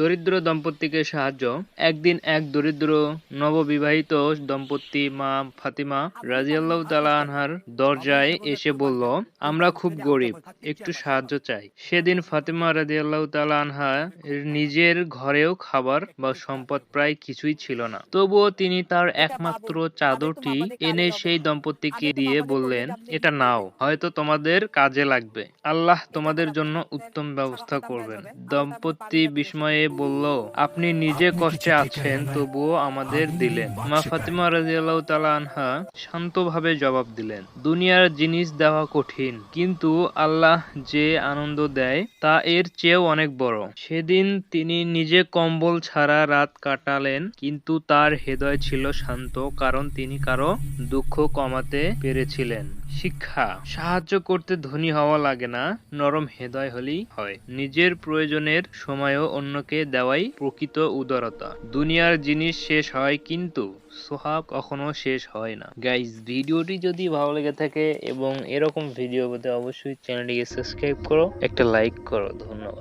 দরিদ্র দম্পতিকে সাহায্য। একদিন এক দরিদ্র নববিবাহিত দম্পতি মা ফাতিমা রাজিয়াল্লাহ তালা আনহার দরজায় এসে বলল, আমরা খুব গরিব, একটু সাহায্য চাই। সেদিন ফাতিমা রাজিয়াল্লাহ তালা আনহা নিজের ঘরেও খাবার বা সম্পদ প্রায় কিছুই ছিল না। তবুও তিনি তার একমাত্র চাদরটি এনে সেই দম্পতিকে দিয়ে বললেন, এটা নাও, হয়তো তোমাদের কাজে লাগবে। আল্লাহ তোমাদের জন্য উত্তম ব্যবস্থা করবেন। দম্পতি বিস্ময়ে বলল আপনি নিজে কষ্টে আছেন তবুও আমাদের দিলেন। মা ফাতিমা রাজিয়াল্লাহ তালা আনহা শান্তভাবে জবাব দিলেন দুনিয়ার জিনিস দেওয়া কঠিন কিন্তু আল্লাহ যে আনন্দ দেয় তা এর চেয়েও অনেক বড়। সেদিন তিনি নিজে কম্বল ছাড়া রাত কাটালেন কিন্তু তার হৃদয় ছিল শান্ত কারণ তিনি কারও দুঃখ কমাতে পেরেছিলেন। শিক্ষা। সাহায্য করতে ধনী হওয়া লাগে না, নরম হৃদয় হলেই হয়। নিজের প্রয়োজনের সময়ও অন্যকে দেওয়াই প্রকৃত উদারতা। দুনিয়ার জিনিস শেষ হয় কিন্তু সোহাগ কখনো শেষ হয় না। গাইজ ভিডিওটি যদি ভালো লেগে থাকে এবং এরকম ভিডিও পেতে অবশ্যই চ্যানেলটিকে সাবস্ক্রাইব করো, একটা লাইক করো। ধন্যবাদ।